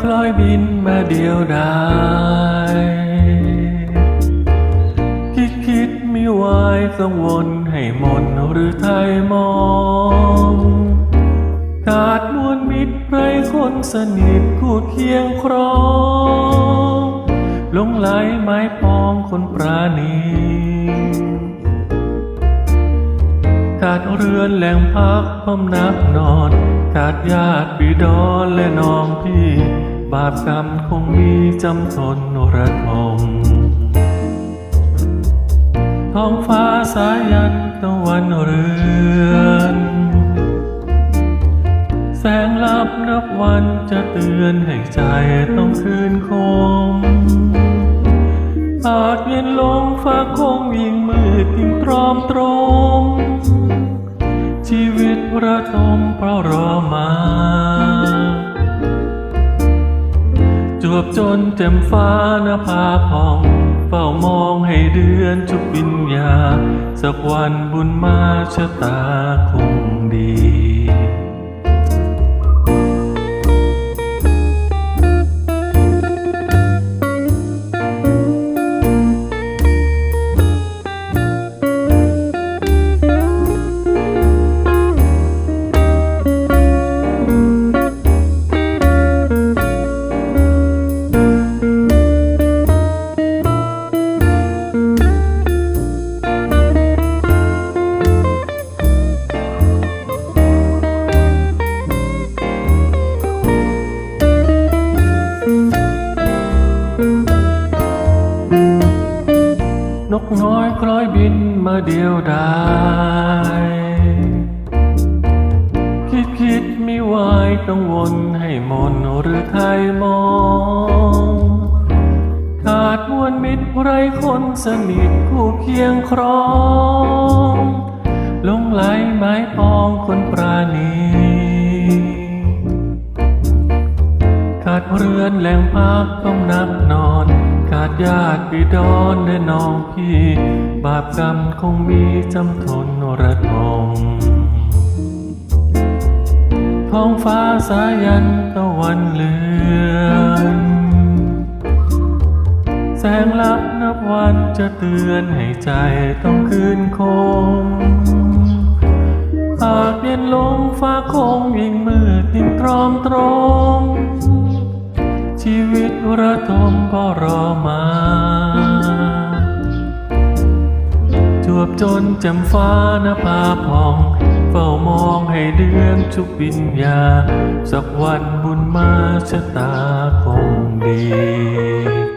คล้อยบินมาเดียวดายคิดคิดไม่ไหวายกังวลให้มนหรือไทยมองขาดมวลมิตรไรคนสนิทคู่เคียงครองลงไหลไม้ปองคนปราณีขาดเรือนแหล่งพักพำนักนอน ขาดญาติบิดรและน้องพี่ บาปกรรมคงมีจำทนระทมท้องฟ้าสายันตะวันเรือนแสงลับนับวันจะเตือนให้ใจต้องคืนคมอาจเย็นลงฟ้าคงยิ่งมืดยิ่งตรอมตรมชีวิต ทมเพราะรอมา จวบจนเต็มฟ้านภาพองเฝ้ามองให้เดือนจุกวิญญา สักวันบุญมาชะตาคงดี อยบินมาเดียวดายคิดคิดไม่ไหวายกังวลให้มนหรือไทยมอง ขาดมวลมิตรไรคนสนิทคู่เคียงครองลงไหลไม้ปองคนปราณีขาดเรือนแหล่งพักต้องนักนอนาดญาติบิดรและน้องพี่ บาปกรรมคงมีจำทนระทมท้องฟ้าสายันตะวันเลือนแสงลับนับวันจะเตือนให้ใจต้องคืนคงหากเย็นลงฟ้าคงยิ่งมืดยิ่งตรอมตรม ชีวิตระทมก็รอมา จวบจนจำฟ้านภาพองเฝ้ามองให้เดือนชุบปิญญา สักวันบุญมาชะตาคงดี